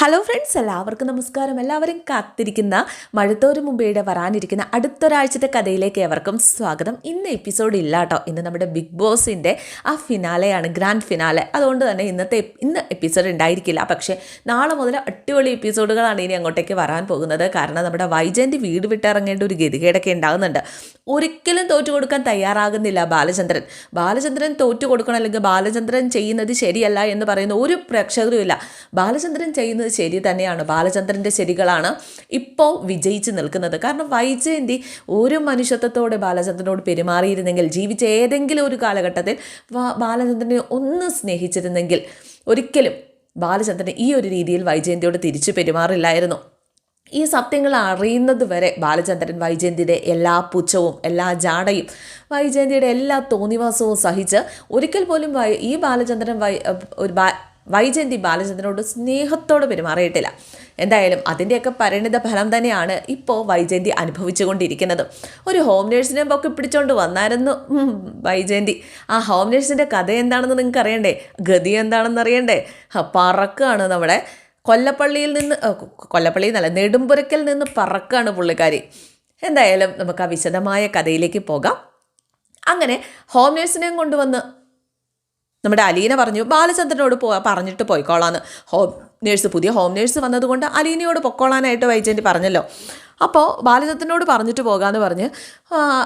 Hello friends എല്ലാവർക്കും നമസ്കാരം. എല്ലാവരും കാത്തിരിക്കുന്ന മഴത്തോരു മുമ്പേടെ വരാനിരിക്കുന്ന അടുത്തൊരാഴ്ചത്തെ കഥയിലേക്ക് ഏവർക്കും സ്വാഗതം. ഇന്ന് എപ്പിസോഡ് ഇല്ല കേട്ടോ ഇന്ന് നമ്മുടെ ബിഗ് ബോസിന്റെ ആ ഫിനാലെയാണ് ഗ്രാൻഡ് ഫിനാലെ അതുകൊണ്ട് തന്നെ ഇന്നത്തെ ഇന്ന് എപ്പിസോഡ് ഉണ്ടായിരിക്കില്ല. പക്ഷേ നാളെ മുതൽ അടിപൊളി എപ്പിസോഡുകളാണ് ഇനി അങ്ങോട്ടേക്ക് വരാൻ പോകുന്നത്. കാരണം നമ്മുടെ വൈജയന്റെ വീട് വിട്ടിറങ്ങേണ്ട ഒരു ഗതികേടൊക്കെ ഉണ്ടാകുന്നുണ്ട്. ഒരിക്കലും തോറ്റു കൊടുക്കാൻ തയ്യാറാകുന്നില്ല ബാലചന്ദ്രൻ. ബാലചന്ദ്രൻ തോറ്റു കൊടുക്കണം അല്ലെങ്കിൽ ബാലചന്ദ്രൻ ചെയ്യുന്നത് ശരിയല്ല എന്ന് പറയുന്ന ഒരു പ്രേക്ഷകരും ഇല്ല ബാലചന്ദ്രൻ ചെയ്യുന്നത് ശരി തന്നെയാണ്. ബാലചന്ദ്രന്റെ ശരികളാണ് ഇപ്പോൾ വിജയിച്ച് നിൽക്കുന്നത്. കാരണം വൈജയന്തി ഒരു മനുഷ്യത്വത്തോടെ ബാലചന്ദ്രനോട് പെരുമാറിയിരുന്നെങ്കിൽ ജീവിച്ച ഏതെങ്കിലും ഒരു കാലഘട്ടത്തിൽ ബാലചന്ദ്രനെ ഒന്ന് സ്നേഹിച്ചിരുന്നെങ്കിൽ ഒരിക്കലും ബാലചന്ദ്രൻ ഈ ഒരു രീതിയിൽ വൈജയന്തിയോട് തിരിച്ചു പെരുമാറില്ലായിരുന്നു. ഈ സത്യങ്ങൾ അറിയുന്നത് വരെ ബാലചന്ദ്രൻ വൈജയന്തിയുടെ എല്ലാ പുച്ഛവും എല്ലാ ജാടയും വൈജയന്തിയുടെ എല്ലാ തോന്നിവാസവും സഹിച്ച് ഒരിക്കൽ പോലും ഈ ബാലചന്ദ്രൻ വൈ ഒരു വൈജയന്തി ബാലചന്ദ്രനോട് സ്നേഹത്തോടെ പെരുമാറിയിട്ടില്ല. എന്തായാലും അതിന്റെയൊക്കെ പരിണിത ഫലം തന്നെയാണ് ഇപ്പോൾ വൈജയന്തി അനുഭവിച്ചുകൊണ്ടിരിക്കുന്നത്. ഒരു ഹോം നേഴ്സിനെ പൊക്കി പിടിച്ചുകൊണ്ട് വന്നായിരുന്നു വൈജയന്തി. ആ ഹോം നേഴ്സിന്റെ കഥ എന്താണെന്ന് നിങ്ങൾക്ക് അറിയണ്ടേ? ഗതി എന്താണെന്ന് അറിയണ്ടേ? പറക്കാണ് നമ്മുടെ കൊല്ലപ്പള്ളിയിൽ നിന്ന് കൊല്ലപ്പള്ളിയിൽ നിന്നല്ല നെടുമ്പുരക്കൽ നിന്ന് പറക്കാണ് പുള്ളിക്കാരി. എന്തായാലും നമുക്ക് ആ വിശദമായ കഥയിലേക്ക് പോകാം. അങ്ങനെ ഹോം നേഴ്സിനെയും കൊണ്ടുവന്ന് നമ്മുടെ അലീന പറഞ്ഞു ബാലചന്ദ്രനോട് പോ പറഞ്ഞിട്ട് പോയിക്കോളാന്ന്. ഹോം നേഴ്സ് പുതിയ ഹോം നേഴ്സ് വന്നതുകൊണ്ട് അലീനയോട് പൊക്കോളാനായിട്ട് വൈജയന്തി പറഞ്ഞല്ലോ. അപ്പോൾ ബാലചന്ദ്രനോട് പറഞ്ഞിട്ട് പോകാമെന്ന് പറഞ്ഞ്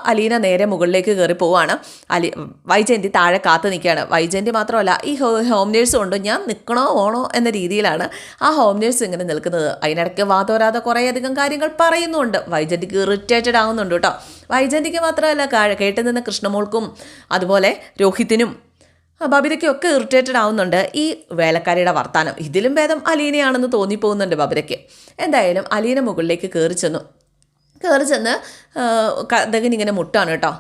അലീന നേരെ മുകളിലേക്ക് കയറി പോവാണ്. അലി വൈജയന്തി താഴെ കാത്തു നിൽക്കുകയാണ്. വൈജയന്തി മാത്രമല്ല ഈ ഹോ നേഴ്സ് കൊണ്ട് ഞാൻ നിൽക്കണോ ഓണോ എന്ന രീതിയിലാണ് ആ ഹോം നേഴ്സ് ഇങ്ങനെ നിൽക്കുന്നത്. അതിനിടയ്ക്ക് വാതോരാതെ കുറേയധികം കാര്യങ്ങൾ പറയുന്നുണ്ട്. വൈജയന്തിക്ക് ഇറിറ്റേറ്റഡ് ആവുന്നുണ്ട് കേട്ടോ. വൈജയന്തിക്ക് മാത്രമല്ല കേട്ടു കൃഷ്ണമോൾക്കും അതുപോലെ രോഹിത്തിനും ബബിതയ്ക്കൊക്കെ ഇറിറ്റേറ്റഡ് ആവുന്നുണ്ട്. ഈ വേലക്കാരിയുടെ വർത്താനം. ഇതിലും ഭേദം അലീനയാണെന്ന് തോന്നിപ്പോകുന്നുണ്ട് ബബിതയ്ക്ക്. എന്തായാലും അലീന മുകളിലേക്ക് കയറി ചെന്നു. കയറി ചെന്ന് കഥകൻ ഇങ്ങനെ മുട്ടാണ് കേട്ടോ.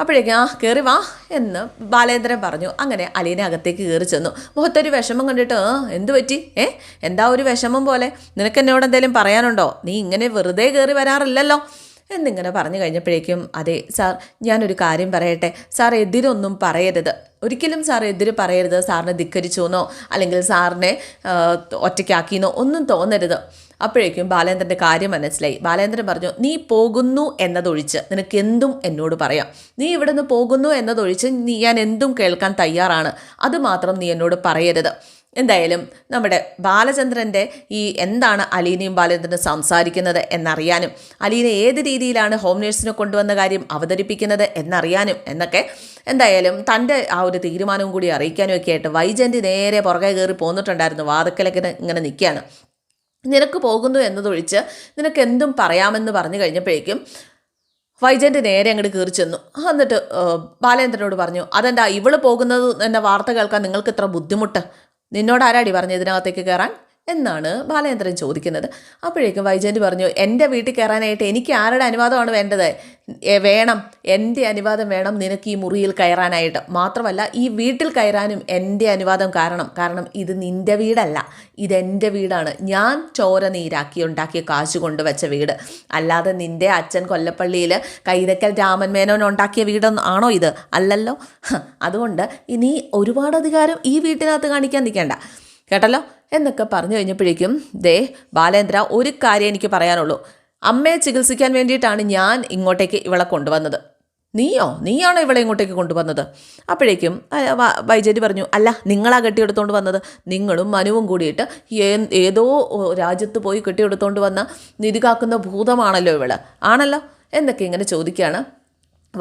അപ്പോഴേക്കും ആ കയറി വാ എന്ന് ബാലേന്ദ്രൻ പറഞ്ഞു. അങ്ങനെ അലീന അകത്തേക്ക് കയറി ചെന്നു. മുഖത്തൊരു വിഷമം കണ്ടിട്ട് എന്ത് പറ്റി? ഏ എന്താ ഒരു വിഷമം പോലെ? നിനക്ക് എന്നോട് എന്തെങ്കിലും പറയാനുണ്ടോ? നീ ഇങ്ങനെ വെറുതെ കയറി വരാറില്ലല്ലോ? എന്നിങ്ങനെ പറഞ്ഞു കഴിഞ്ഞപ്പോഴേക്കും അതെ സാർ ഞാനൊരു കാര്യം പറയട്ടെ. സാർ എതിരൊന്നും പറയരുത്. ഒരിക്കലും സാർ എതിര് പറയരുത് സാറിനെ ധിക്കരിച്ചു എന്നോ അല്ലെങ്കിൽ സാറിനെ ഒറ്റയ്ക്കാക്കിയെന്നോ ഒന്നും തോന്നരുത്. അപ്പോഴേക്കും ബാലേന്ദ്രന്റെ കാര്യം മനസ്സിലായി. ബാലേന്ദ്രൻ പറഞ്ഞു നീ പോകുന്നു എന്നതൊഴിച്ച് നിനക്ക് എന്തും എന്നോട് പറയാം. നീ ഇവിടുന്ന് പോകുന്നു എന്നതൊഴിച്ച് നീ ഞാൻ എന്തും കേൾക്കാൻ തയ്യാറാണ്. അതുമാത്രം നീ എന്നോട് പറയരുത്. എന്തായാലും നമ്മുടെ ബാലചന്ദ്രന്റെ ഈ എന്താണ് അലീനയും ബാലചന്ദ്രനും സംസാരിക്കുന്നത് എന്നറിയാനും അലീന ഏത് രീതിയിലാണ് ഹോം നേഴ്സിനെ കൊണ്ടുവന്ന കാര്യം അവതരിപ്പിക്കുന്നത് എന്നറിയാനും എന്നൊക്കെ എന്തായാലും തന്റെ ആ ഒരു തീരുമാനവും കൂടി അറിയിക്കാനും ഒക്കെ ആയിട്ട് വൈജയന്തി നേരെ പുറകെ കയറി പോന്നിട്ടുണ്ടായിരുന്നു. വാതക്കലൊക്കെ ഇങ്ങനെ നിൽക്കുകയാണ്. നിനക്ക് പോകുന്നു എന്നതൊഴിച്ച് നിനക്ക് എന്തും പറയാമെന്ന് പറഞ്ഞു കഴിഞ്ഞപ്പോഴേക്കും വൈജയന്റെ നേരെ അങ്ങോട്ട് കയറി ചെന്നു. എന്നിട്ട് ബാലേന്ദ്രനോട് പറഞ്ഞു അതെന്താ ഇവൾ പോകുന്നത് എന്ന വാർത്ത കേൾക്കാൻ നിങ്ങൾക്ക് ഇത്ര ബുദ്ധിമുട്ട്? നിന്നോട് ആരാടി പറഞ്ഞു ഇതിനകത്തേക്ക് കയറാൻ? എന്നാണ് ബാലചന്ദ്രൻ ചോദിക്കുന്നത്. അപ്പോഴേക്കും വൈജയന്തി പറഞ്ഞു എന്റെ വീട്ടിൽ കയറാനായിട്ട് എനിക്ക് ആരുടെ അനുവാദമാണ് വേണ്ടത്? വേണം. എന്റെ അനുവാദം വേണം നിനക്ക് ഈ മുറിയിൽ കയറാനായിട്ട്. മാത്രമല്ല ഈ വീട്ടിൽ കയറാനും എന്റെ അനുവാദം കാരണം. കാരണം ഇത് നിന്റെ വീടല്ല. ഇതെന്റെ വീടാണ്. ഞാൻ ചോര നീരാക്കി ഉണ്ടാക്കിയ കാശ് കൊണ്ടുവച്ച വീട്. അല്ലാതെ നിന്റെ അച്ഛൻ കൊല്ലപ്പള്ളിയിൽ കൈതക്കൽ രാമൻ മേനോൻ ഉണ്ടാക്കിയ വീടൊന്നും ആണോ ഇത്? അല്ലല്ലോ. അതുകൊണ്ട് ഇനി ഒരുപാട് അധികാരം ഈ വീട്ടിനകത്ത് കാണിക്കാൻ നിൽക്കേണ്ട. കേട്ടല്ലോ? എന്നൊക്കെ പറഞ്ഞു കഴിഞ്ഞപ്പോഴേക്കും ദേ ബാലേന്ദ്ര ഒരു കാര്യം എനിക്ക് പറയാനുള്ളൂ. അമ്മയെ ചികിത്സിക്കാൻ വേണ്ടിയിട്ടാണ് ഞാൻ ഇങ്ങോട്ടേക്ക് ഇവളെ കൊണ്ടുവന്നത്. നീയോ? നീയാണോ ഇവളെ ഇങ്ങോട്ടേക്ക് കൊണ്ടുവന്നത്? അപ്പോഴേക്കും വൈജയന്തി പറഞ്ഞു അല്ല നിങ്ങളാ കെട്ടിയെടുത്തോണ്ട് വന്നത്. നിങ്ങളും മനുവും കൂടിയിട്ട് ഏതോ രാജ്യത്ത് പോയി കെട്ടിയെടുത്തോണ്ട് വന്ന നിധി കാക്കുന്ന ഭൂതമാണല്ലോ ഇവൾ. ആണല്ലോ? എന്നൊക്കെ ഇങ്ങനെ ചോദിക്കുകയാണ്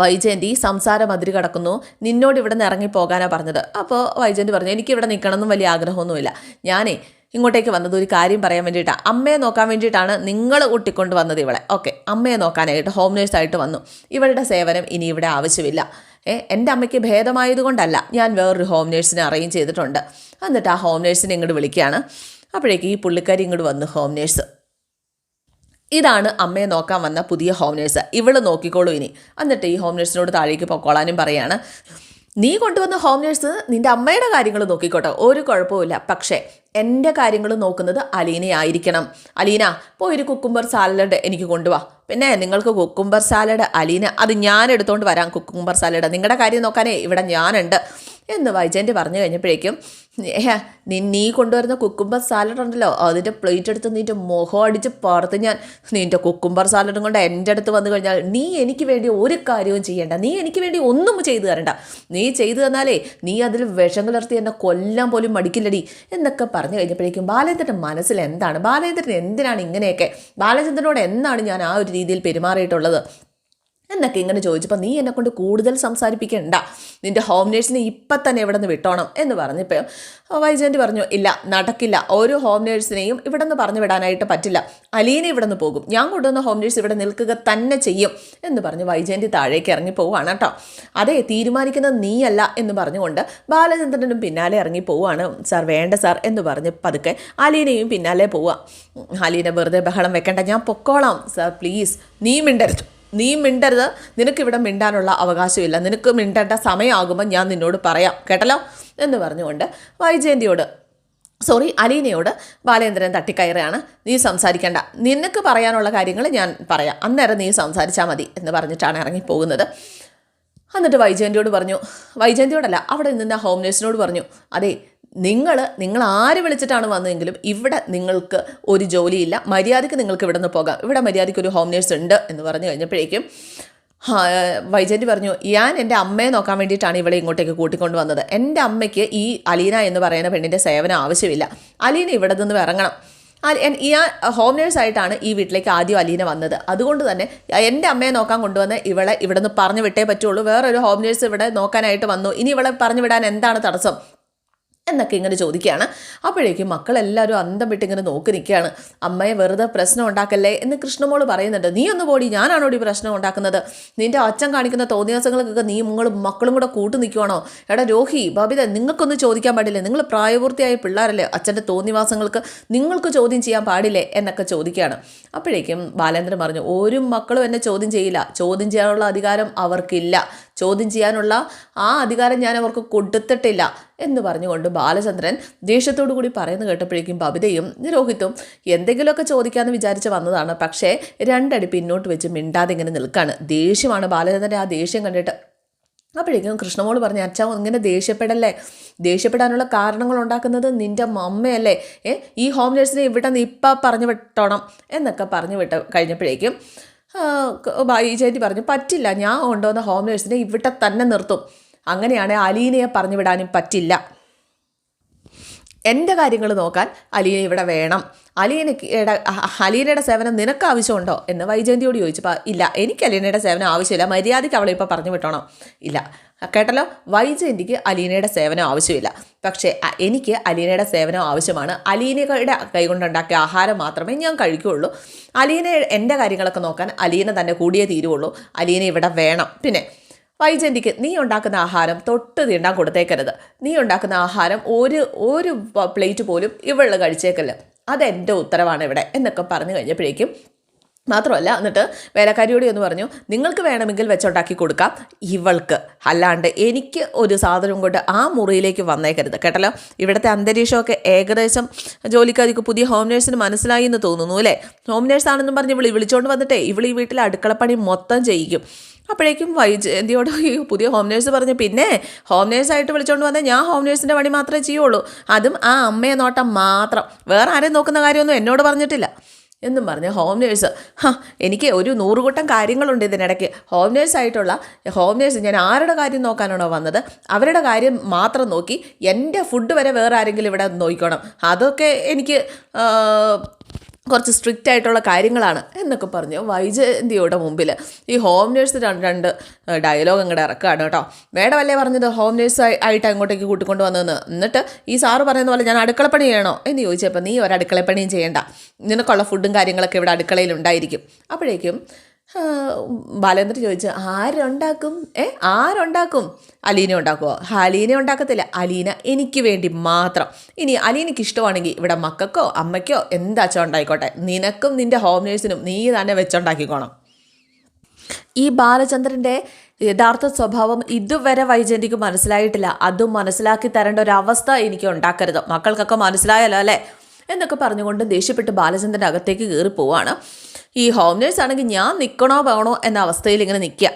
വൈജയന്തി സംസാരം അതിര് കടക്കുന്നു. നിന്നോട് ഇവിടെ നിന്ന് ഇറങ്ങി പോകാനാണ് പറഞ്ഞത്. അപ്പോൾ വൈജയന്തി പറഞ്ഞു എനിക്ക് ഇവിടെ നിൽക്കണമെന്നും വലിയ ആഗ്രഹമൊന്നുമില്ല. ഞാനേ ഇങ്ങോട്ടേക്ക് വന്നത് ഒരു കാര്യം പറയാൻ വേണ്ടിയിട്ടാണ് അമ്മയെ നോക്കാൻ വേണ്ടിയിട്ടാണ് നിങ്ങൾ കൂട്ടിക്കൊണ്ട് വന്നത് ഇവളെ. ഓക്കെ അമ്മയെ നോക്കാനായിട്ട് ഹോം നേഴ്സായിട്ട് വന്നു. ഇവളുടെ സേവനം ഇനി ഇവിടെ ആവശ്യമില്ല. ഏ എന്റെ അമ്മയ്ക്ക് ഭേദമായതുകൊണ്ടല്ല ഞാൻ വേറൊരു ഹോം നേഴ്സിനെ അറേഞ്ച് ചെയ്തിട്ടുണ്ട്. എന്നിട്ട് ആ ഹോം നേഴ്സിനെ ഇങ്ങോട്ട് വിളിക്കുകയാണ്. അപ്പോഴേക്ക് ഈ പുള്ളിക്കാരി ഇങ്ങോട്ട് വന്നു ഹോം നേഴ്സ് ഇതാണ് അമ്മയെ നോക്കാൻ വന്ന പുതിയ ഹോം നേഴ്സ് ഇവൾ നോക്കിക്കോളൂ ഇനി. എന്നിട്ട് ഈ ഹോം നേഴ്സിനോട് താഴേക്ക് പൊക്കോളാനും പറയാണ്. നീ കൊണ്ടുവന്ന ഹോം നേഴ്സ് നിന്റെ അമ്മയുടെ കാര്യങ്ങൾ നോക്കിക്കോട്ടെ. ഒരു കുഴപ്പമില്ല പക്ഷേ എന്റെ കാര്യങ്ങൾ നോക്കുന്നത് അലീനയായിരിക്കണം അലീന പോയി ഒരു കുക്കുംബർ സാലഡ് എനിക്ക് കൊണ്ടുവാ. പിന്നെ നിങ്ങൾക്ക് കുക്കുംബർ സാലഡ് അലീന അത് ഞാൻ എടുത്തുകൊണ്ട് വരാം കുക്കുംബർ സാലഡ് നിങ്ങളുടെ കാര്യം നോക്കാനേ ഇവിടെ ഞാനുണ്ട്. എന്ന് വൈജയന്റെ പറഞ്ഞു കഴിഞ്ഞപ്പോഴേക്കും നീ നീ കൊണ്ടുവരുന്ന കുക്കുംബർ സാലഡ് ഉണ്ടല്ലോ അതിന്റെ പ്ലേറ്റ് എടുത്ത് നിന്റെ മുഖം അടിച്ച് പുറത്ത് ഞാൻ നിന്റെ കുക്കുംബർ സാലഡും കൊണ്ട് എന്റെ അടുത്ത് വന്നു കഴിഞ്ഞാൽ നീ എനിക്ക് വേണ്ടി ഒരു കാര്യവും ചെയ്യേണ്ട നീ എനിക്ക് വേണ്ടി ഒന്നും ചെയ്തു തരണ്ട. നീ ചെയ്തു തന്നാലേ നീ അതിൽ വിഷം കലർത്തി എന്നെ കൊല്ലാൻ പോലും മടിക്കില്ലടി എന്നൊക്കെ പറഞ്ഞു കഴിഞ്ഞപ്പോഴേക്കും ബാലേന്ദ്രന്റെ മനസ്സിൽ എന്താണ് ബാലേന്ദ്രൻ എന്തിനാണ് ഇങ്ങനെയൊക്കെ ബാലചന്ദ്രനോട് എന്നാണ് ഞാൻ ആ ഒരു രീതിയിൽ പെരുമാറിയിട്ടുള്ളത്? എന്നൊക്കെ ഇങ്ങനെ ചോദിച്ചപ്പോൾ നീ എന്നെ കൊണ്ട് കൂടുതൽ സംസാരിപ്പിക്കണ്ട. നിന്റെ ഹോം നേഴ്സിനെ ഇപ്പം തന്നെ ഇവിടെ നിന്ന് വിട്ടോണം. എന്ന് പറഞ്ഞപ്പോൾ വൈജന്റ് പറഞ്ഞു ഇല്ല നടക്കില്ല. ഓരോ ഹോം നേഴ്സിനെയും ഇവിടെ നിന്ന് പറഞ്ഞു വിടാനായിട്ട് പറ്റില്ല. അലീനെ ഇവിടെ നിന്ന് പോകും. ഞാൻ കൊണ്ടുവന്ന ഹോം നേഴ്സ് ഇവിടെ നിൽക്കുക തന്നെ ചെയ്യും. എന്ന് പറഞ്ഞ് വൈജയന്തി താഴേക്ക് ഇറങ്ങി പോവുകയാണ് കേട്ടോ. അതെ തീരുമാനിക്കുന്നത് നീയല്ല. എന്ന് പറഞ്ഞുകൊണ്ട് ബാലചന്ദ്രനും പിന്നാലെ ഇറങ്ങി പോവുകയാണ് സാർ വേണ്ട സാർ. എന്ന് പറഞ്ഞ് പതുക്കെ അലീനയും പിന്നാലെ പോവുക അലീന വെറുതെ ബഹളം വെക്കണ്ട. ഞാൻ പൊക്കോളാം. Sir please. നീ മിണ്ടരുത്. നീ മിണ്ടരുത്. നിനക്കിവിടെ മിണ്ടാനുള്ള അവകാശമില്ല. നിനക്ക് മിണ്ടേണ്ട സമയമാകുമ്പോൾ ഞാൻ നിന്നോട് പറയാം. കേട്ടല്ലോ? എന്ന് പറഞ്ഞുകൊണ്ട് വൈജയന്തിയോട് സോറി അലീനയോട് ബാലേന്ദ്രൻ തട്ടിക്കയറുകയാണ്. നീ സംസാരിക്കേണ്ട. നിനക്ക് പറയാനുള്ള കാര്യങ്ങൾ ഞാൻ പറയാം. അന്നേരം നീ സംസാരിച്ചാൽ മതി എന്ന് പറഞ്ഞിട്ടാണ് ഇറങ്ങിപ്പോകുന്നത്. എന്നിട്ട് വൈജയന്തിയോട് പറഞ്ഞു വൈജയന്തിയോടല്ല അവിടെ നിന്ന് ഹോം നേഴ്സിനോട് പറഞ്ഞു അതെ നിങ്ങൾ നിങ്ങൾ ആര് വിളിച്ചിട്ടാണ് വന്നതെങ്കിലും ഇവിടെ നിങ്ങൾക്ക് ഒരു ജോലിയില്ല. മര്യാദയ്ക്ക് നിങ്ങൾക്ക് ഇവിടെ നിന്ന് പോകാം. ഇവിടെ മര്യാദയ്ക്ക് ഒരു ഹോം നേഴ്സ് ഉണ്ട് എന്ന് പറഞ്ഞു കഴിഞ്ഞപ്പോഴേക്കും വൈജയന്തി പറഞ്ഞു ഞാൻ എന്റെ അമ്മയെ നോക്കാൻ വേണ്ടിയിട്ടാണ് ഇവളെ ഇങ്ങോട്ടേക്ക് കൂട്ടിക്കൊണ്ട് വന്നത്. എന്റെ അമ്മയ്ക്ക് ഈ അലീന എന്ന് പറയുന്ന പെണ്ണിന്റെ സേവനം ആവശ്യമില്ല. അലീന ഇവിടെ നിന്ന് ഇറങ്ങണം. ഞാൻ ഹോം നേഴ്സായിട്ടാണ് ഈ വീട്ടിലേക്ക് ആദ്യം അലീന വന്നത്. അതുകൊണ്ട് തന്നെ എന്റെ അമ്മയെ നോക്കാൻ കൊണ്ടുവന്ന് ഇവളെ ഇവിടെ നിന്ന് പറഞ്ഞു വിട്ടേ പറ്റുള്ളൂ. വേറൊരു ഹോം നേഴ്സ് ഇവിടെ നോക്കാനായിട്ട് വന്നു. ഇനി ഇവളെ പറഞ്ഞു വിടാൻ എന്താണ് തടസ്സം? എന്നൊക്കെ ഇങ്ങനെ ചോദിക്കുകയാണ്. അപ്പോഴേക്കും മക്കളെല്ലാവരും അന്തം വിട്ട് ഇങ്ങനെ നോക്കി നിൽക്കുകയാണ്. അമ്മയെ വെറുതെ പ്രശ്നം ഉണ്ടാക്കല്ലേ എന്ന് കൃഷ്ണമോൾ പറയുന്നുണ്ട്. നീ ഒന്ന് പോടി ഞാനാണോ ഈ പ്രശ്നം ഉണ്ടാക്കുന്നത്? നിന്റെ അച്ഛൻ കാണിക്കുന്ന തോന്നിയാസങ്ങൾക്കൊക്കെ നീ നിങ്ങളും മക്കളും കൂടെ കൂട്ടു നിൽക്കുവാണോ? എടാ രോഹി ബബിത നിങ്ങൾക്കൊന്നും ചോദിക്കാൻ പാടില്ലേ. നിങ്ങൾ പ്രായപൂർത്തിയായ പിള്ളേരല്ലേ? അച്ഛന്റെ തോന്നിവാസങ്ങൾക്ക് നിങ്ങൾക്ക് ചോദ്യം ചെയ്യാൻ പാടില്ലേ? എന്നൊക്കെ ചോദിക്കുകയാണ്. അപ്പോഴേക്കും ബാലേന്ദ്രൻ പറഞ്ഞു ഒരു മക്കളും എന്നെ ചോദ്യം ചെയ്യില്ല. ചോദ്യം ചെയ്യാനുള്ള അധികാരം അവർക്കില്ല. ചോദ്യം ചെയ്യാനുള്ള ആ അധികാരം ഞാൻ അവർക്ക് കൊടുത്തിട്ടില്ല എന്ന് പറഞ്ഞുകൊണ്ട് ബാലചന്ദ്രൻ ദേഷ്യത്തോടു കൂടി പറയുന്നു കേട്ടപ്പോഴേക്കും ബബിതയും രോഹിത്തും എന്തെങ്കിലുമൊക്കെ ചോദിക്കാമെന്ന് വിചാരിച്ച് വന്നതാണ്. പക്ഷേ രണ്ടടി പിന്നോട്ട് വെച്ച് മിണ്ടാതെ ഇങ്ങനെ നിൽക്കുകയാണ് ദേഷ്യമാണ് ബാലചന്ദ്രന്റെ ആ ദേഷ്യം കണ്ടിട്ട്. അപ്പോഴേക്കും കൃഷ്ണമോൾ പറഞ്ഞു അച്ഛൻ ഇങ്ങനെ ദേഷ്യപ്പെടല്ലേ? ദേഷ്യപ്പെടാനുള്ള കാരണങ്ങൾ ഉണ്ടാക്കുന്നത് നിന്റെ അമ്മയല്ലേ ഏ ഈ ഹോം നേഴ്സിനെ ഇവിടെ നിന്ന് ഇപ്പം പറഞ്ഞു വിട്ടോണം എന്നൊക്കെ പറഞ്ഞു വിട്ട കഴിഞ്ഞപ്പോഴേക്കും ചേച്ചി പറഞ്ഞു പറ്റില്ല ഞാൻ കൊണ്ടുവന്ന ഹോം നേഴ്സിനെ ഇവിടെ തന്നെ നിർത്തും. അങ്ങനെയാണ് അലീനയെ പറഞ്ഞു വിടാനും പറ്റില്ല. എന്റെ കാര്യങ്ങൾ നോക്കാൻ അലീന ഇവിടെ വേണം. അലീനയുടെ അലീനയുടെ സേവനം നിനക്ക് ആവശ്യമുണ്ടോ എന്ന് വൈജയന്തിയോട് ചോദിച്ചപ്പോൾ ഇല്ല എനിക്ക് അലീനയുടെ സേവനം ആവശ്യമില്ല മര്യാദയ്ക്ക് അവളെ ഇപ്പോൾ പറഞ്ഞു വിട്ടോണം. ഇല്ല കേട്ടല്ലോ? വൈജയന്തിക്ക് അലീനയുടെ സേവനം ആവശ്യമില്ല. പക്ഷേ എനിക്ക് അലീനയുടെ സേവനം ആവശ്യമാണ്. അലീനയുടെ കൈകൊണ്ടുണ്ടാക്കിയ ആഹാരം മാത്രമേ ഞാൻ കഴിക്കുകയുള്ളൂ. അലീന എന്റെ കാര്യങ്ങളൊക്കെ നോക്കാൻ അലീന തന്നെ കൂടിയേ തീരുള്ളൂ അലീന ഇവിടെ വേണം. പിന്നെ വൈജന്തിക്ക് നീ ഉണ്ടാക്കുന്ന ആഹാരം തൊട്ട് തീണ്ടാൻ കൊടുത്തേക്കരുത്. നീ ഉണ്ടാക്കുന്ന ആഹാരം ഒരു ഒരു പ്ലേറ്റ് പോലും ഇവൾ കഴിച്ചേക്കല്ല അതെന്റെ ഉത്തരവാണ് ഇവിടെ എന്നൊക്കെ പറഞ്ഞു കഴിഞ്ഞപ്പോഴേക്കും മാത്രമല്ല എന്നിട്ട് വേലക്കാരിയോട് എന്ന് പറഞ്ഞു നിങ്ങൾക്ക് വേണമെങ്കിൽ വെച്ചുണ്ടാക്കി കൊടുക്കാം. ഇവൾക്ക് അല്ലാണ്ട് എനിക്ക് ഒരു സാധനം കൊണ്ട് ആ മുറിയിലേക്ക് വന്നേക്കരുത്. കേട്ടല്ലോ? ഇവിടുത്തെ അന്തരീക്ഷമൊക്കെ ഏകദേശം ജോലിക്കാരിക്ക് പുതിയ ഹോം നേഴ്സിന് മനസ്സിലായി എന്ന് തോന്നുന്നു അല്ലേ? ഹോം നേഴ്സാണെന്നും പറഞ്ഞ് ഇവിളി വിളിച്ചുകൊണ്ട് വന്നിട്ടേ ഇവൾ ഈ വീട്ടിലെ അടുക്കളപ്പണി മൊത്തം ചെയ്യിക്കും. അപ്പോഴേക്കും വൈജയന്തിയോട് ഈ പുതിയ ഹോം നേഴ്സ് പറഞ്ഞു പിന്നെ ഹോം നേഴ്സായിട്ട് വിളിച്ചുകൊണ്ട് വന്നാൽ ഞാൻ ഹോം നേഴ്സിന്റെ പണി മാത്രമേ ചെയ്യുള്ളൂ. അതും ആ അമ്മയെ നോട്ടം മാത്രം. വേറെ ആരെയും നോക്കുന്ന കാര്യമൊന്നും എന്നോട് പറഞ്ഞിട്ടില്ല. എന്നും പറഞ്ഞ് ഹോം നേഴ്സ് ഹാ എനിക്ക് ഒരു നൂറുകൂട്ടം കാര്യങ്ങളുണ്ട് ഇതിനിടയ്ക്ക്. ഹോം നേഴ്സായിട്ടുള്ള ഹോം നേഴ്സ് ഞാൻ ആരുടെ കാര്യം നോക്കാനാണോ വന്നത്? അവരുടെ കാര്യം മാത്രം നോക്കി എന്റെ ഫുഡ് വരെ വേറെ ആരെങ്കിലും ഇവിടെ നോക്കിക്കോണം. അതൊക്കെ എനിക്ക് കുറച്ച് സ്ട്രിക്റ്റ് ആയിട്ടുള്ള കാര്യങ്ങളാണ് എന്നൊക്കെ പറഞ്ഞു. വൈജയന്തിയുടെ മുമ്പിൽ ഈ ഹോം നേഴ്സ് രണ്ട് രണ്ട് ഡയലോഗ് അങ്ങോട്ട് ഇറക്കുകയാണ് കേട്ടോ. മേഡം അല്ലേ പറഞ്ഞത്? ഹോം നേഴ്സ് ആയിട്ട് അങ്ങോട്ടേക്ക് കൂട്ടിക്കൊണ്ട് വന്നതെന്ന്. എന്നിട്ട് ഈ സാറ് പറയുന്ന പോലെ ഞാൻ അടുക്കളപ്പണി ചെയ്യണോ എന്ന് ചോദിച്ചപ്പോൾ നീ ഒരു അടുക്കളപ്പണിയും ചെയ്യണ്ട. നിനക്കുള്ള ഫുഡും കാര്യങ്ങളൊക്കെ ഇവിടെ അടുക്കളയിൽ ഉണ്ടായിരിക്കും. അപ്പോഴേക്കും ബാലേന്ദ്രൻ ചോദിച്ചു ആരുണ്ടാക്കും? ഏ ആരുണ്ടാക്കും? അലീന ഉണ്ടാക്കുമോ അലീന ഉണ്ടാക്കത്തില്ല. അലീന എനിക്ക് വേണ്ടി മാത്രം. ഇനി അലീനയ്ക്ക് ഇഷ്ടമാണെങ്കിൽ ഇവിടെ മക്കൾക്കോ അമ്മയ്ക്കോ എന്താച്ചോ ഉണ്ടായിക്കോട്ടെ? നിനക്കും നിന്റെ ഹോം നേഴ്സിനും നീ തന്നെ വെച്ചുണ്ടാക്കിക്കോണം. ഈ ബാലചന്ദ്രന്റെ യഥാർത്ഥ സ്വഭാവം ഇതുവരെ വൈജയന്തിക്ക് മനസ്സിലായിട്ടില്ല. അതും മനസ്സിലാക്കി തരേണ്ട ഒരു അവസ്ഥ എനിക്ക് ഉണ്ടാക്കരുത്. മക്കൾക്കൊക്കെ മനസ്സിലായല്ലോ അല്ലേ? എന്നൊക്കെ പറഞ്ഞുകൊണ്ട് ദേഷ്യപ്പെട്ട് ബാലചന്ദ്രന്റെ അകത്തേക്ക് കയറി പോവാണ് ഈ ഹോം നേഴ്സ് ആണെങ്കിൽ ഞാൻ നിൽക്കണോ വേണോ എന്ന അവസ്ഥയിൽ ഇങ്ങനെ നിൽക്കുക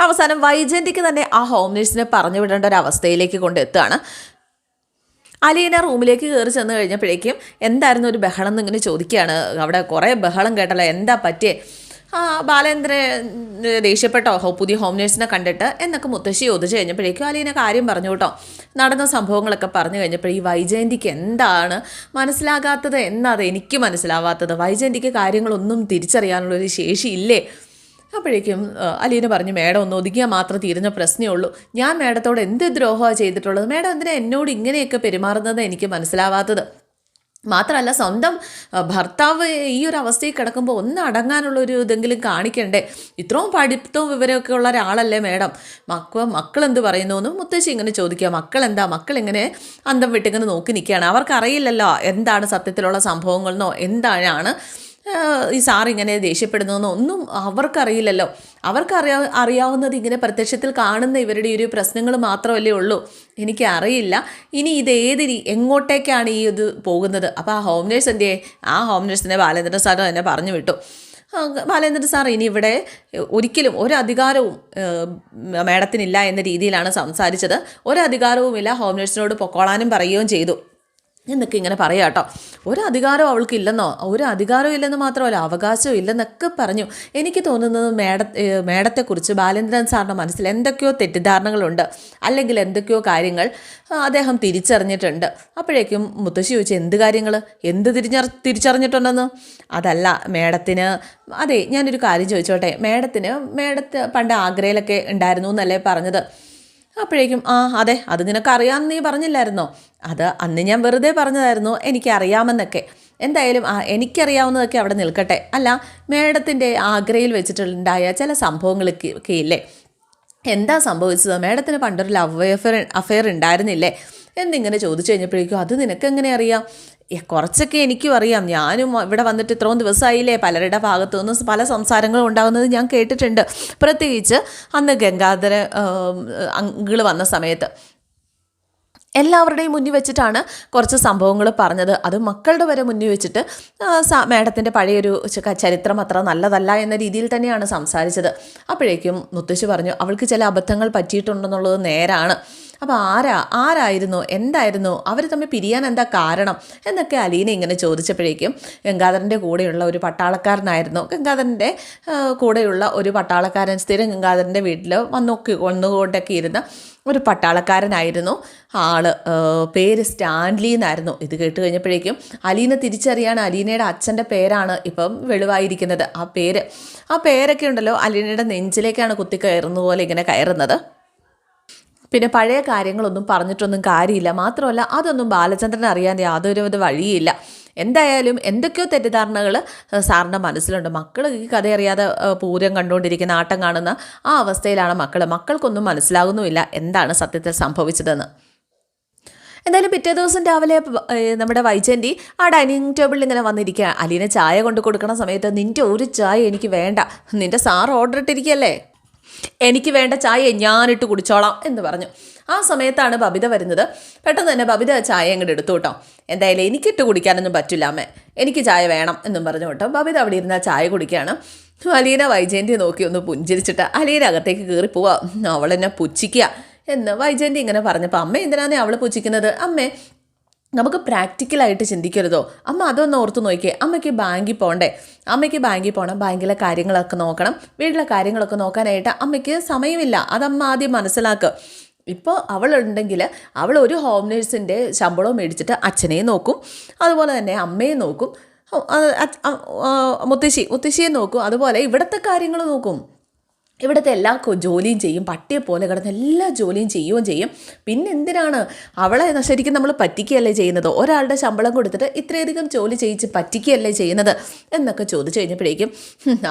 അവസാനം വൈജന്തിക്ക് തന്നെ ആ ഹോം നേഴ്സിനെ പറഞ്ഞു വിടേണ്ട ഒരു അവസ്ഥയിലേക്ക് കൊണ്ടെത്തുകയാണ് അലീന റൂമിലേക്ക് കയറി ചെന്ന് കഴിഞ്ഞപ്പോഴേക്കും എന്തായിരുന്നു ഒരു ബഹളം എന്നിങ്ങനെ ചോദിക്കുകയാണ്. അവിടെ കുറേ ബഹളം കേട്ടല്ലോ. എന്താ പറ്റിയേ? ബാലേന്ദ്രൻ ദേഷ്യപ്പെട്ടോ? പുതിയ ഹോം നേഴ്സിനെ കണ്ടിട്ട്? എന്നൊക്കെ മുത്തശ്ശി ഒതു കഴിഞ്ഞപ്പോഴേക്കും അലീന കാര്യം പറഞ്ഞു കേട്ടോ. നടന്ന സംഭവങ്ങളൊക്കെ പറഞ്ഞു കഴിഞ്ഞപ്പോൾ ഈ വൈജയന്തിക്ക് എന്താണ് മനസ്സിലാകാത്തത്? എന്നത് എനിക്ക് മനസ്സിലാവാത്തത്. വൈജയന്തിക്ക് കാര്യങ്ങളൊന്നും തിരിച്ചറിയാനുള്ളൊരു ശേഷിയില്ലേ അപ്പോഴേക്കും അലീന പറഞ്ഞു മേഡം ഒന്ന് ഒതുങ്ങിയാൽ മാത്രം തീരുന്ന പ്രശ്നമേ ഉള്ളൂ. ഞാൻ മേഡത്തോട് എന്ത് ദ്രോഹമാണ് ചെയ്തിട്ടുള്ളത്? മേഡം എന്തിനാ എന്നോട് ഇങ്ങനെയൊക്കെ പെരുമാറുന്നത് എനിക്ക് മനസ്സിലാവാത്തത്? മാത്രമല്ല സ്വന്തം ഭർത്താവ് ഈ ഒരു അവസ്ഥയിൽ കിടക്കുമ്പോൾ ഒന്ന് അടങ്ങാനുള്ള ഒരു ഇതെങ്കിലും കാണിക്കണ്ടേ? ഇത്രയും പഠിത്തവും വിവരമൊക്കെ ഉള്ള ഒരാളല്ലേ മേഡം? മക്ക മക്കൾ എന്ത് പറയുന്നു എന്ന് മുത്തശ്ശി ഇങ്ങനെ ചോദിക്കുക. മക്കൾ എന്താ മക്കൾ ഇങ്ങനെ അന്തം വിട്ടിങ്ങനെ നോക്കി നിൽക്കുകയാണ്. അവർക്കറിയില്ലല്ലോ എന്താണ് സത്യത്തിലുള്ള സംഭവങ്ങളെന്നോ എന്താണ് ഈ സാർ ഇങ്ങനെ ദേഷ്യപ്പെടുന്നതെന്നോ ഒന്നും അവർക്കറിയില്ലല്ലോ. അവർക്കറിയാ അറിയാവുന്നത് ഇങ്ങനെ പ്രത്യക്ഷത്തിൽ കാണുന്ന ഇവരുടെ ഒരു പ്രശ്നങ്ങൾ മാത്രമല്ലേ ഉള്ളൂ. എനിക്കറിയില്ല. ഇനി ഇത് ഏത് എങ്ങോട്ടേക്കാണ് ഈ ഇത് പോകുന്നത്? അപ്പോൾ ആ ഹോം നേഴ്സ് എന്റെ ആ ഹോം നേഴ്സിനെ ബാലേന്ദ്രൻ സാർ തന്നെ പറഞ്ഞു വിട്ടു. ബാലേന്ദ്രൻ സാർ ഇനി ഇവിടെ ഒരിക്കലും ഒരു അധികാരവും മേഡത്തിനില്ല എന്ന രീതിയിലാണ് സംസാരിച്ചത്. ഒരു അധികാരവുമില്ല. ഹോം നേഴ്സിനോട് പൊക്കോളാനും പറയുകയും ചെയ്തു. എന്നൊക്കെ ഇങ്ങനെ പറയാം കേട്ടോ. ഒരു അവൾക്ക് ഇല്ലെന്നോ ഒരു അധികാരവും ഇല്ലെന്ന് മാത്രമല്ല അവകാശവും ഇല്ലെന്നൊക്കെ പറഞ്ഞു. എനിക്ക് തോന്നുന്നത് മേഡ മേഡത്തെക്കുറിച്ച് ബാലേന്ദ്രൻ സാറിന്റെ മനസ്സിൽ എന്തൊക്കെയോ തെറ്റിദ്ധാരണകളുണ്ട് അല്ലെങ്കിൽ എന്തൊക്കെയോ കാര്യങ്ങൾ അദ്ദേഹം തിരിച്ചറിഞ്ഞിട്ടുണ്ട്. അപ്പോഴേക്കും മുത്തശ്ശി ചോദിച്ചു എന്ത് കാര്യങ്ങൾ എന്ത് തിരിഞ്ഞ തിരിച്ചറിഞ്ഞിട്ടുണ്ടെന്ന്? അതല്ല മേഡത്തിന് അതെ ഞാനൊരു കാര്യം ചോദിച്ചോട്ടെ. മേഡത്തിന് മേഡത്ത് പണ്ട് ആഗ്രയിലൊക്കെ ഉണ്ടായിരുന്നു എന്നല്ലേ പറഞ്ഞത്. അപ്പോഴേക്കും ആ അതെ അത് നിനക്ക് അറിയാമെന്ന് നീ പറഞ്ഞില്ലായിരുന്നോ? അത് അന്ന് ഞാൻ വെറുതെ പറഞ്ഞതായിരുന്നു എനിക്കറിയാമെന്നൊക്കെ. എന്തായാലും ആ എനിക്കറിയാവുന്നതൊക്കെ അവിടെ നിൽക്കട്ടെ. അല്ല മേഡത്തിന്റെ ആഗ്രയിൽ വെച്ചിട്ടുണ്ടായ ചില സംഭവങ്ങളൊക്കെ ഇല്ലേ എന്താ സംഭവിച്ചത്? മേഡത്തിന് പണ്ടൊരു ലവ് അഫെയർ അഫെയർ ഉണ്ടായിരുന്നില്ലേ? എന്നിങ്ങനെ ചോദിച്ചു കഴിഞ്ഞപ്പോഴേക്കും അത് നിനക്കെങ്ങനെ അറിയാം? കുറച്ചൊക്കെ എനിക്കും അറിയാം ഞാനും ഇവിടെ വന്നിട്ട് ഇത്രയും ദിവസമായില്ലേ? പലരുടെ ഭാഗത്തു നിന്ന് പല സംസാരങ്ങളും ഉണ്ടാകുന്നത് ഞാൻ കേട്ടിട്ടുണ്ട്. പ്രത്യേകിച്ച് അന്ന് ഗംഗാധര അങ്കിൾ വന്ന സമയത്ത്. എല്ലാവരുടെയും മുന്നിൽ വെച്ചിട്ടാണ് കുറച്ച് സംഭവങ്ങൾ പറഞ്ഞത്. അത് മക്കളുടെ വരെ മുന്നിൽ വെച്ചിട്ട് മാഡത്തിന്റെ പഴയൊരു ചരിത്രം അത്ര നല്ലതല്ല എന്ന രീതിയിൽ തന്നെയാണ് സംസാരിച്ചത്. അപ്പോഴേക്കും മുത്തശ്ശി പറഞ്ഞു അവൾക്ക് ചില അബദ്ധങ്ങൾ പറ്റിയിട്ടുണ്ടെന്നുള്ളത് നേരാണ്. അപ്പോൾ ആരാ ആരായിരുന്നു എന്തായിരുന്നു അവർ തമ്മിൽ പിരിയാൻ എന്താ കാരണം എന്നൊക്കെ അലീന ഇങ്ങനെ ചോദിച്ചപ്പോഴേക്കും ഗംഗാധരന്റെ കൂടെയുള്ള ഒരു പട്ടാളക്കാരനായിരുന്നു. ഗംഗാധരന്റെ കൂടെയുള്ള ഒരു പട്ടാളക്കാരൻ സ്ഥിരം ഗംഗാധരന്റെ വീട്ടിൽ വന്നൊക്കെ വന്നുകൊണ്ടൊക്കെ ഇരുന്ന ഒരു പട്ടാളക്കാരനായിരുന്നു ആൾ. പേര് സ്റ്റാൻലി എന്നായിരുന്നു. ഇത് കേട്ട് കഴിഞ്ഞപ്പോഴേക്കും അലീന തിരിച്ചറിയാണ് അലീനയുടെ അച്ഛന്റെ പേരാണ് ഇപ്പം വെളിവായിരിക്കുന്നത്. ആ പേര് ആ പേരൊക്കെ ഉണ്ടല്ലോ അലീനയുടെ നെഞ്ചിലേക്കാണ് കുത്തി കയറുന്ന പോലെ ഇങ്ങനെ കയറുന്നത്. പിന്നെ പഴയ കാര്യങ്ങളൊന്നും പറഞ്ഞിട്ടൊന്നും കാര്യമില്ല. മാത്രമല്ല അതൊന്നും ബാലചന്ദ്രൻ അറിയാൻ യാതൊരു വഴിയില്ല. എന്തായാലും എന്തൊക്കെയോ തെറ്റിദ്ധാരണകൾ സാറിന്റെ മനസ്സിലുണ്ട്. മക്കൾ ഈ കഥ അറിയാതെ പൂരം കണ്ടുകൊണ്ടിരിക്കുന്ന ആട്ടം കാണുന്ന ആ അവസ്ഥയിലാണ് മക്കൾ മക്കൾക്കൊന്നും മനസ്സിലാകുന്നുമില്ല എന്താണ് സത്യത്തിൽ സംഭവിച്ചതെന്ന്. എന്തായാലും പിറ്റേ ദിവസം രാവിലെ നമ്മുടെ വൈജന്തി ആ ഡൈനിങ് ടേബിളിൽ ഇങ്ങനെ വന്നിരിക്കുക അലീനെ ചായ കൊണ്ട് കൊടുക്കണ സമയത്ത് നിന്റെ ഒരു ചായ എനിക്ക് വേണ്ട. നിന്റെ സാർ ഓർഡർ ഇട്ടിരിക്കുകയല്ലേ എനിക്ക് വേണ്ട ചായ ഞാനിട്ട് കുടിച്ചോളാം എന്ന് പറഞ്ഞു. ആ സമയത്താണ് ബബിത വരുന്നത്. പെട്ടെന്ന് തന്നെ ബബിത ചായ അങ്ങോട്ട് എടുത്തു കേട്ടോ എന്തായാലും എനിക്കിട്ട് കുടിക്കാനൊന്നും പറ്റില്ല അമ്മേ. എനിക്ക് ചായ വേണം എന്നും പറഞ്ഞു കേട്ടോ. ബബിത അവിടെ ഇരുന്ന ചായ കുടിക്കുകയാണ് അലീന വൈജയന്തി നോക്കി ഒന്ന് പുഞ്ചിരിച്ചിട്ട് അലീന അകത്തേക്ക് പോവാ. അവളെന്നെ പുച്ഛിക്കുക എന്ന് വൈജയന്തി ഇങ്ങനെ പറഞ്ഞപ്പോൾ അമ്മ എന്തിനാണ് അവൾ പുച്ഛിക്കുന്നത്? അമ്മേ നമുക്ക് പ്രാക്ടിക്കലായിട്ട് ചിന്തിക്കരുതോ? അമ്മ അതൊന്ന് ഓർത്ത് നോക്കിയേ അമ്മയ്ക്ക് ബാങ്കിൽ പോകണ്ടേ അമ്മയ്ക്ക് ബാങ്കിൽ പോകണം ബാങ്കിലെ കാര്യങ്ങളൊക്കെ നോക്കണം. വീട്ടിലെ കാര്യങ്ങളൊക്കെ നോക്കാനായിട്ട് അമ്മയ്ക്ക് സമയമില്ല. അതമ്മ ആദ്യം മനസ്സിലാക്കുക ഇപ്പോൾ അവളുണ്ടെങ്കിൽ അവൾ ഒരു ഹോം നേഴ്സിന്റെ ശമ്പളം മേടിച്ചിട്ട് അച്ഛനെയും നോക്കും. അതുപോലെ തന്നെ അമ്മയെ നോക്കും. മുത്തശ്ശി മുത്തശ്ശിയെ നോക്കും. അതുപോലെ ഇവിടുത്തെ കാര്യങ്ങൾ നോക്കും. ഇവിടുത്തെ എല്ലാ ജോലിയും ചെയ്യും. പട്ടിയെ പോലെ കിടന്ന് എല്ലാ ജോലിയും ചെയ്യുകയും ചെയ്യും. പിന്നെ എന്തിനാണ് അവളെ ശരിക്കും നമ്മൾ പറ്റിക്കുകയല്ലേ ചെയ്യുന്നത്? ഒരാളുടെ ശമ്പളം കൊടുത്തിട്ട് ഇത്രയധികം ജോലി ചെയ്യിച്ച് പറ്റിക്കുകയല്ലേ ചെയ്യുന്നത്? എന്നൊക്കെ ചോദിച്ചു കഴിഞ്ഞപ്പോഴേക്കും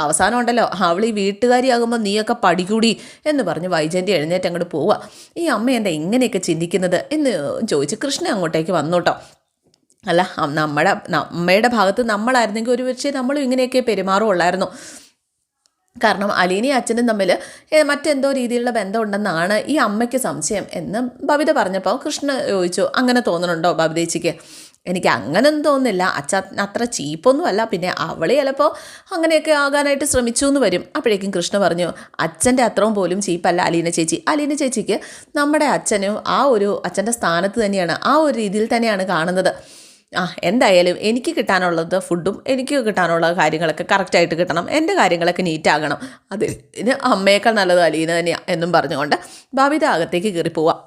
അവസാനം ഉണ്ടല്ലോ. അവൾ ഈ വീട്ടുകാരിയാകുമ്പോൾ നീയൊക്കെ പടികൂടി എന്ന് പറഞ്ഞ് വൈജയന്തി എഴുന്നേറ്റ് അങ്ങോട്ട് പോവുക. ഈ അമ്മ എന്താ ഇങ്ങനെയൊക്കെ ചിന്തിക്കുന്നത്? എന്ന് ചോദിച്ച് കൃഷ്ണ അങ്ങോട്ടേക്ക് വന്നു കേട്ടോ അല്ല നമ്മുടെ അമ്മയുടെ ഭാഗത്ത് നമ്മളായിരുന്നെങ്കിൽ ഒരു പക്ഷേ നമ്മളും ഇങ്ങനെയൊക്കെ പെരുമാറുള്ളായിരുന്നു കാരണം അലീനയും അച്ഛനും തമ്മിൽ മറ്റെന്തോ രീതിയിലുള്ള ബന്ധമുണ്ടെന്നാണ് ഈ അമ്മയ്ക്ക് സംശയം എന്ന് ബബിത പറഞ്ഞപ്പോൾ കൃഷ്ണ ചോദിച്ചു അങ്ങനെ തോന്നുന്നുണ്ടോ ബബിതേച്ചിക്ക് എനിക്ക് അങ്ങനെയൊന്നും തോന്നുന്നില്ല. അച്ഛ അത്ര ചീപ്പൊന്നും അല്ല പിന്നെ അവൾ ചിലപ്പോൾ അങ്ങനെയൊക്കെ ആകാനായിട്ട് ശ്രമിച്ചു എന്ന് വരും. അപ്പോഴേക്കും കൃഷ്ണ പറഞ്ഞു അച്ഛന്റെ അത്രയും പോലും ചീപ്പല്ല അലീന ചേച്ചി. അലീന ചേച്ചിക്ക് നമ്മുടെ അച്ഛനും ആ ഒരു അച്ഛന്റെ സ്ഥാനത്ത് തന്നെയാണ് ആ ഒരു രീതിയിൽ തന്നെയാണ് കാണുന്നത്. ആ എന്തായാലും എനിക്ക് കിട്ടാനുള്ളത് ഫുഡും എനിക്ക് കിട്ടാനുള്ള കാര്യങ്ങളൊക്കെ കറക്റ്റായിട്ട് കിട്ടണം. എന്റെ കാര്യങ്ങളൊക്കെ നീറ്റാകണം അതിന് അമ്മയേക്കാൾ നല്ലത് അലീന തന്നെയാണ് എന്നും പറഞ്ഞുകൊണ്ട് ഭാവിത അകത്തേക്ക് കയറി പോവാം.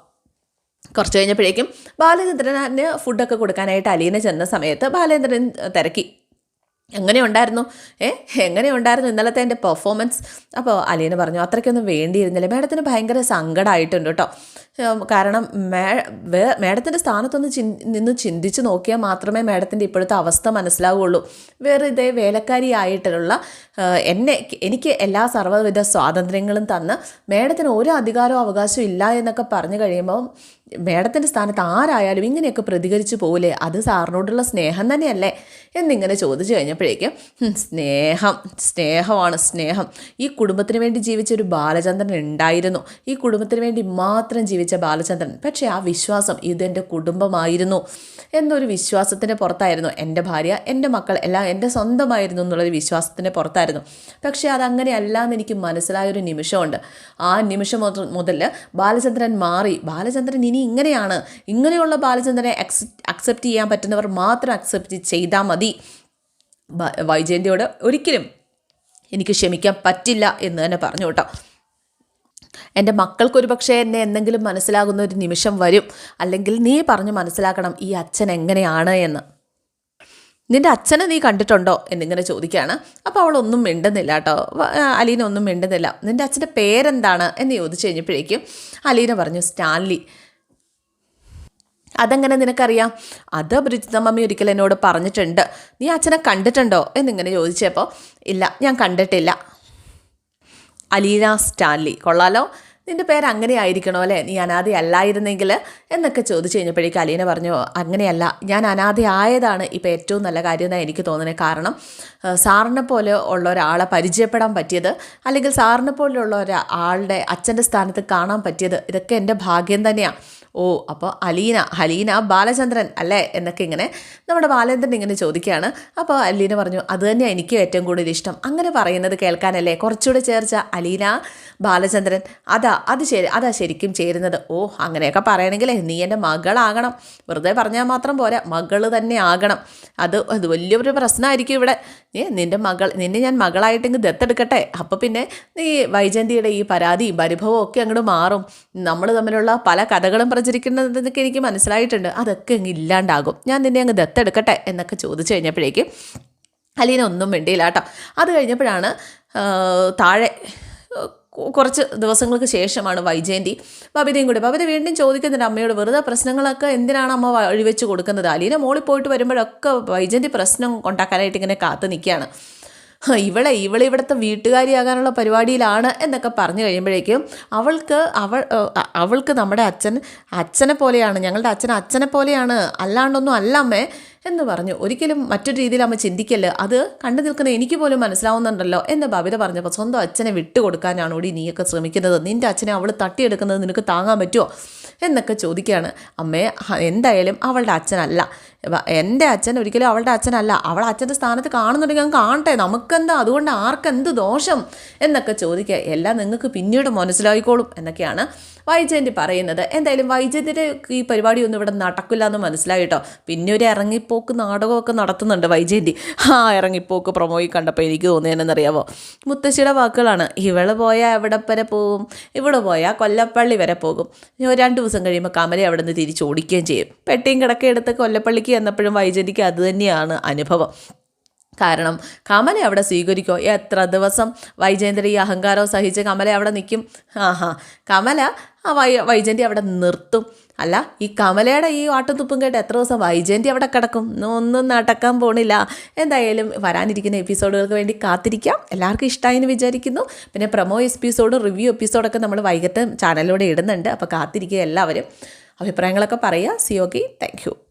കുറച്ച് കഴിഞ്ഞപ്പോഴേക്കും ബാലചന്ദ്രന് ഫുഡൊക്കെ കൊടുക്കാനായിട്ട് അലീന ചെന്ന സമയത്ത് ബാലചന്ദ്രൻ തിരക്കി. എങ്ങനെയുണ്ടായിരുന്നു ഏ എങ്ങനെയുണ്ടായിരുന്നു ഇന്നലത്തെ എന്റെ പെർഫോമൻസ് അപ്പോൾ അലീന പറഞ്ഞു അത്രയ്ക്കൊന്നും വേണ്ടിയിരുന്നില്ല. മാഡത്തിന് ഭയങ്കര സങ്കടമായിട്ടുണ്ട് കേട്ടോ. കാരണം മേ മാഡത്തിന്റെ സ്ഥാനത്തൊന്ന് ചി നിന്ന് ചിന്തിച്ച് നോക്കിയാൽ മാത്രമേ മാഡത്തിന്റെ ഇപ്പോഴത്തെ അവസ്ഥ മനസ്സിലാവുകയുള്ളൂ വേറെ ഇതേ വേലക്കാരിയായിട്ടുള്ള എന്നെ എനിക്ക് എല്ലാ സർവവിധ സ്വാതന്ത്ര്യങ്ങളും തന്ന് മാഡത്തിന് ഒരു അധികാരവും അവകാശവും ഇല്ല എന്നൊക്കെ പറഞ്ഞു കഴിയുമ്പോൾ മേഡത്തിന്റെ സ്ഥാനത്ത് ആരായാലും ഇങ്ങനെയൊക്കെ പ്രതികരിച്ചു പോകില്ലേ അത് സാറിനോടുള്ള സ്നേഹം തന്നെയല്ലേ? എന്നിങ്ങനെ ചോദിച്ചു കഴിഞ്ഞപ്പോഴേക്കും സ്നേഹം സ്നേഹമാണ് സ്നേഹം. ഈ കുടുംബത്തിന് വേണ്ടി ജീവിച്ച ഒരു ബാലചന്ദ്രൻ ഉണ്ടായിരുന്നു. ഈ കുടുംബത്തിന് വേണ്ടി മാത്രം ജീവിച്ച ബാലചന്ദ്രൻ. പക്ഷേ ആ വിശ്വാസം ഇതെന്റെ കുടുംബമായിരുന്നു. എന്നൊരു വിശ്വാസത്തിന്റെ പുറത്തായിരുന്നു എന്റെ ഭാര്യ എന്റെ മക്കൾ എല്ലാം എന്റെ സ്വന്തമായിരുന്നു എന്നുള്ളൊരു വിശ്വാസത്തിന്റെ പുറത്തായിരുന്നു. പക്ഷേ അതങ്ങനെയല്ല എന്ന് എനിക്ക് മനസ്സിലായൊരു നിമിഷമുണ്ട്. ആ നിമിഷം മുതൽ ബാലചന്ദ്രൻ മാറി. ബാലചന്ദ്രൻ ഇനി ഇങ്ങനെയാണ്. ഇങ്ങനെയുള്ള ബാലചന്ദ്രനെ അക്സെപ്റ്റ് ചെയ്യാൻ പറ്റുന്നവർ മാത്രം അക്സെപ്റ്റ് ചെയ്താൽ മതി. വൈജയന്തിയോട് ഒരിക്കലും എനിക്ക് ക്ഷമിക്കാൻ പറ്റില്ല എന്ന് തന്നെ പറഞ്ഞു കേട്ടോ. എന്റെ മക്കൾക്കൊരു പക്ഷേ എന്നെ എന്തെങ്കിലും മനസ്സിലാകുന്ന ഒരു നിമിഷം വരും. അല്ലെങ്കിൽ നീ പറഞ്ഞ് മനസ്സിലാക്കണം ഈ അച്ഛൻ എങ്ങനെയാണ് എന്ന്. നിന്റെ അച്ഛനെ നീ കണ്ടിട്ടുണ്ടോ എന്നിങ്ങനെ ചോദിക്കുകയാണ്. അപ്പോൾ അവളൊന്നും മിണ്ടുന്നില്ല കേട്ടോ. അലീന ഒന്നും മിണ്ടുന്നില്ല. നിന്റെ അച്ഛന്റെ പേരെന്താണ് എന്ന് ചോദിച്ചു കഴിഞ്ഞപ്പോഴേക്കും അലീന പറഞ്ഞു സ്റ്റാൻലി. അതെങ്ങനെ നിനക്കറിയാം? അത് ബ്രിജിത മമ്മി ഒരിക്കൽ എന്നോട് പറഞ്ഞിട്ടുണ്ട്. നീ അച്ഛനെ കണ്ടിട്ടുണ്ടോ? എന്നിങ്ങനെ ചോദിച്ചപ്പോൾ ഇല്ല ഞാൻ കണ്ടിട്ടില്ല. അലീന സ്റ്റാൻലി കൊള്ളാലോ? നിന്റെ പേര് അങ്ങനെ ആയിരിക്കണോ അല്ലേ? നീ അനാഥ അല്ലായിരുന്നെങ്കിൽ? എന്നൊക്കെ ചോദിച്ചു കഴിഞ്ഞപ്പോഴേക്കും അലീന പറഞ്ഞു അങ്ങനെയല്ല ഞാൻ അനാഥ ആയതാണ് ഇപ്പോൾ ഏറ്റവും നല്ല കാര്യം എന്നാണ് എനിക്ക് തോന്നുന്നത്. കാരണം സാറിനെ പോലെ ഉള്ള ഒരാളെ പരിചയപ്പെടാൻ പറ്റിയത് അല്ലെങ്കിൽ സാറിനെ പോലെയുള്ള ഒരാളുടെ അച്ഛന്റെ സ്ഥാനത്ത് കാണാൻ പറ്റിയത് ഇതൊക്കെ എന്റെ ഭാഗ്യം തന്നെയാണ്. ഓ അപ്പോൾ അലീന ഹലീന ബാലചന്ദ്രൻ അല്ലേ? എന്നൊക്കെ ഇങ്ങനെ നമ്മുടെ ബാലചന്ദ്രൻ ഇങ്ങനെ ചോദിക്കുകയാണ്. അപ്പോൾ അലീന പറഞ്ഞു അത് തന്നെയാണ് എനിക്ക് ഏറ്റവും കൂടുതൽ ഇഷ്ടം. അങ്ങനെ പറയുന്നത് കേൾക്കാനല്ലേ കുറച്ചുകൂടെ ചേർച്ച അലീന ബാലചന്ദ്രൻ. അതാ അത് ശരി അതാ ശരിക്കും ചേരുന്നത്. ഓ അങ്ങനെയൊക്കെ പറയണമെങ്കിൽ നീ എന്റെ മകളാകണം. വെറുതെ പറഞ്ഞാൽ മാത്രം പോരാ മകൾ തന്നെ ആകണം. അത് അത് വലിയൊരു പ്രശ്നമായിരിക്കും ഇവിടെ. നീ നിന്റെ മകൾ നിന്നെ ഞാൻ മകളായിട്ടെങ്കിൽ ദത്തെടുക്കട്ടെ? അപ്പോൾ പിന്നെ നീ വൈജന്തിയുടെ ഈ പരാതിയും പരിഭവവും ഒക്കെ അങ്ങോട്ട് മാറും. നമ്മൾ തമ്മിലുള്ള പല കഥകളും പ്രചരിക്കുന്നതെന്നൊക്കെ എനിക്ക് മനസ്സിലായിട്ടുണ്ട്. അതൊക്കെ അങ്ങ് ഇല്ലാണ്ടാകും. ഞാൻ നിന്നെ അങ്ങ് ദത്തെടുക്കട്ടെ എന്നൊക്കെ ചോദിച്ചു കഴിഞ്ഞപ്പോഴേക്കും അലീന ഒന്നും വേണ്ടിയില്ല കേട്ടോ. അത് കഴിഞ്ഞപ്പോഴാണ് താഴെ കുറച്ച് ദിവസങ്ങൾക്ക് ശേഷമാണ് വൈജയന്തി ബബിതയും കൂടി. ബബിത വീണ്ടും ചോദിക്കുന്നുണ്ട് അമ്മയോട് വെറുതെ പ്രശ്നങ്ങളൊക്കെ എന്തിനാണ് അമ്മ വഴിവെച്ച് കൊടുക്കുന്നത്? അലീന മോളിൽ പോയിട്ട് വരുമ്പോഴൊക്കെ വൈജയന്തി പ്രശ്നം ഉണ്ടാക്കാനായിട്ട് ഇങ്ങനെ കാത്തു നിൽക്കുകയാണ്. ഇവളെ ഇവളെ ഇവിടുത്തെ വീട്ടുകാരിയാകാനുള്ള പരിപാടിയിലാണ് എന്നൊക്കെ പറഞ്ഞു കഴിയുമ്പോഴേക്കും അവൾക്ക് അവൾ അവൾക്ക് നമ്മുടെ അച്ഛൻ അച്ഛനെ പോലെയാണ് ഞങ്ങളുടെ അച്ഛൻ അച്ഛനെ പോലെയാണ് അല്ലാണ്ടൊന്നും അല്ല അമ്മേ എന്ന് പറഞ്ഞു. ഒരിക്കലും മറ്റൊരു രീതിയിൽ അമ്മ ചിന്തിക്കല്ല്. അത് കണ്ടു നിൽക്കുന്ന എനിക്ക് പോലും മനസ്സിലാവുന്നുണ്ടല്ലോ എന്ന് ബബിത പറഞ്ഞപ്പോൾ സ്വന്തം അച്ഛനെ വിട്ടുകൊടുക്കാനാണ് കൂടി നീയൊക്കെ ശ്രമിക്കുന്നത്. നിന്റെ അച്ഛനെ അവൾ തട്ടിയെടുക്കുന്നത് നിനക്ക് താങ്ങാൻ പറ്റുമോ എന്നൊക്കെ ചോദിക്കുകയാണ്. അമ്മേ എന്തായാലും അവളുടെ അച്ഛനല്ല. എന്റെ അച്ഛൻ ഒരിക്കലും അവളുടെ അച്ഛനല്ല. അവൾ അച്ഛന്റെ സ്ഥാനത്ത് കാണുന്നുണ്ടെങ്കിൽ ഞാൻ കാണട്ടെ. നമുക്കെന്താ? അതുകൊണ്ട് ആർക്കെന്ത് ദോഷം? എന്നൊക്കെ ചോദിക്കുക. എല്ലാം നിങ്ങൾക്ക് പിന്നീട് മനസ്സിലായിക്കോളും എന്നൊക്കെയാണ് വൈജയന്തി പറയുന്നത്. എന്തായാലും വൈജയന്തിന്റെ ഈ പരിപാടി ഒന്നും ഇവിടെ നടക്കില്ല എന്ന് മനസ്സിലായിട്ടോ പിന്നെ ഒരു ഇറങ്ങിപ്പോക്ക് നാടകമൊക്കെ നടത്തുന്നുണ്ട് വൈജയന്തി. ആ ഇറങ്ങിപ്പോക്ക് പ്രൊമോയിൽ കണ്ടപ്പോൾ എനിക്ക് തോന്നിയെന്നറിയാവോ? മുത്തശ്ശിയുടെ വാക്കുകളാണ്. ഇവൾ പോയാൽ എവിടെ വരെ പോകും? ഇവിടെ പോയാൽ കൊല്ലപ്പള്ളി വരെ പോകും. രണ്ട് ദിവസം കഴിയുമ്പോൾ കമല അവിടെ നിന്ന് തിരിച്ച് ഓടിക്കുകയും ചെയ്യും. പെട്ടിയും കിടക്കെടുത്ത് കൊല്ലപ്പള്ളിക്ക് എന്നപ്പോഴും വൈജയന്തിക്ക് അതുതന്നെയാണ് അനുഭവം. കാരണം കമല അവിടെ സ്വീകരിക്കോ? എത്ര ദിവസം വൈജയന്തിര ഈ അഹങ്കാരവും സഹിച്ച് കമല അവിടെ നിൽക്കും ആഹാ. കമല ആ വൈ വൈജയന്തി അവിടെ നിർത്തും. അല്ല ഈ കമലയുടെ ഈ ആട്ടുതുപ്പും കേട്ട് എത്ര ദിവസം വൈജയന്തി അവിടെ കിടക്കും? ഒന്നും നടക്കാൻ പോണില്ല. എന്തായാലും വരാനിരിക്കുന്ന എപ്പിസോഡുകൾക്ക് വേണ്ടി കാത്തിരിക്കാം. എല്ലാവർക്കും ഇഷ്ടമായി എന്ന് വിചാരിക്കുന്നു. പിന്നെ പ്രൊമോ എപ്പിസോഡും റിവ്യൂ എപ്പിസോഡൊക്കെ നമ്മൾ വൈകിട്ട് ചാനലിലൂടെ ഇടുന്നുണ്ട്. അപ്പോൾ കാത്തിരിക്കുക എല്ലാവരും. അഭിപ്രായങ്ങളൊക്കെ പറയുക. C okay thank